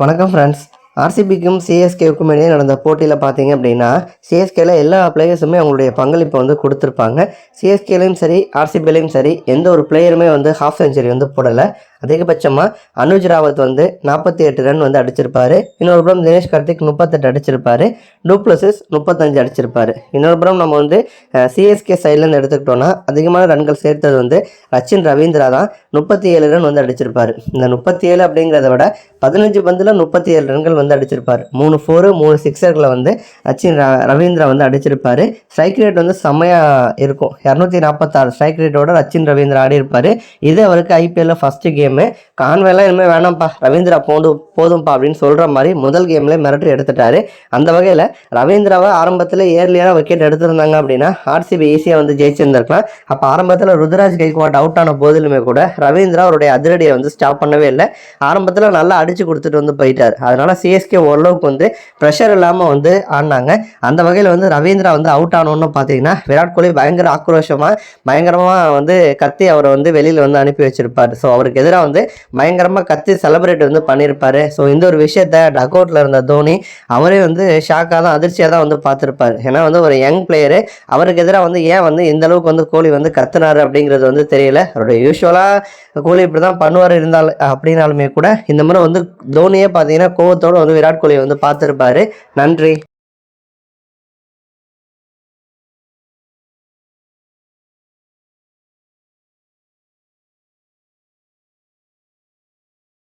வணக்கம் ஃப்ரெண்ட்ஸ் ஆர்சிபிக்கும் சிஎஸ்கேவுக்கும் இடையே நடந்த போட்டியில் பார்த்தீங்க அப்படின்னா சிஎஸ்கேல எல்லா பிளேயர்ஸுமே அவங்களுடைய பங்களிப்பை வந்து கொடுத்துருப்பாங்க. சிஎஸ்கேலையும் சரி ஆர்சிபிலையும் சரி எந்த ஒரு பிளேயருமே வந்து ஹாஃப் செஞ்சுரி வந்து போடலை. அதிகபட்சமாக அனுஜ் ராவத் வந்து நாற்பத்தி எட்டு ரன் வந்து அடிச்சிருப்பாரு. இன்னொரு புறம் தினேஷ் கார்த்திக் முப்பத்தெட்டு அடிச்சிருப்பாரு. டூப்ளசிஸ் முப்பத்தஞ்சு அடிச்சிருப்பாரு. இன்னொரு புறம் நம்ம வந்து சிஎஸ்கே சைட்லேருந்து எடுத்துக்கிட்டோம்னா அதிகமான ரன்கள் சேர்த்தது வந்து ரச்சின் ரவீந்திரா தான். முப்பத்தி ஏழு ரன் வந்து அடிச்சிருப்பாரு. இந்த முப்பத்தி ஏழு அப்படிங்கிறத விட பதினஞ்சு பந்தில் முப்பத்தி ஏழு ரன்கள் வந்து அடிச்சிருப்பார். மூணு ஃபோரு மூணு சிக்ஸர்களை வந்து ரச்சின் ர- ரவீந்திரா வந்து அடிச்சிருப்பாரு. ஸ்ட்ரைக் ரேட் வந்து செம்மையாக இருக்கும். இரநூத்தி நாற்பத்தாறு ஸ்ட்ரைக் ரேட்டோட ரச்சின் ரவீந்திரா ஆடி இருப்பார் இது அவருக்கு ஐபிஎல்ல ஃபர்ஸ்ட் கேம் கான்வேலாம் இனிமேல் வேணாம்ப்பா. ரவீந்திரா போதும் போதும்ப்பா அப்படின்னு சொல்கிற மாதிரி முதல் கேம்ல மிரட்டி எடுத்துட்டாரு. அந்த வகையில் ரவீந்திராவை ஆரம்பத்தில் ஏர்லியான விக்கெட் எடுத்திருந்தாங்க அப்படின்னா ஆர்சிபி ஈஸியாக வந்து ஜெயிச்சிருந்திருக்கலாம். அப்போ ஆரம்பத்தில் ருத்ராஜ் கைக்வாட் அவுட் ஆன போதிலுமே கூட ரவீந்திரா அவருடைய அதிரடியை வந்து ஸ்டாப் பண்ணவே இல்லை. ஆரம்பத்தில் நல்லா அடிச்சு கொடுத்துட்டு வந்து போயிட்டார். அதனால சிஎஸ்கே ஓரளவுக்கு வந்து ப்ரெஷர் இல்லாமல் வந்து ஆடினாங்க. அந்த வகையில் வந்து ரவீந்திரா வந்து அவுட் ஆனோன்னு பார்த்தீங்கன்னா விராட் கோலி பயங்கர ஆக்ரோஷமாக பயங்கரமாக வந்து கத்தி அவரை வந்து வெளியில் வந்து அனுப்பி வச்சிருப்பார். ஸோ அவருக்கு எதிராக வந்து பயங்கரமாக கத்தி செலிப்ரேட் வந்து பண்ணியிருப்பாரு ஸோ இந்த ஒரு விஷயத்த டக் அவுட்டில் இருந்த தோனி அவரே வந்து ஷாக்காக தான் அதிர்ச்சியாக தான் வந்து பார்த்துருப்பார். ஏன்னா வந்து ஒரு யங் பிளேயரு அவருக்கு எதிராக வந்து ஏன் வந்து இந்த அளவுக்கு வந்து கோலி வந்து கத்துனாரு அப்படிங்கிறது வந்து தெரியல. அவருடைய யூஸ்வலாக கோலி இப்படி தான் பண்ணுவார் இருந்தால் அப்படின்னாலுமே கூட இந்த முறை வந்து தோனியே பார்த்தீங்கன்னா கோவத்தோடு வந்து விராட் கோலியை வந்து பார்த்துருப்பாரு. நன்றி.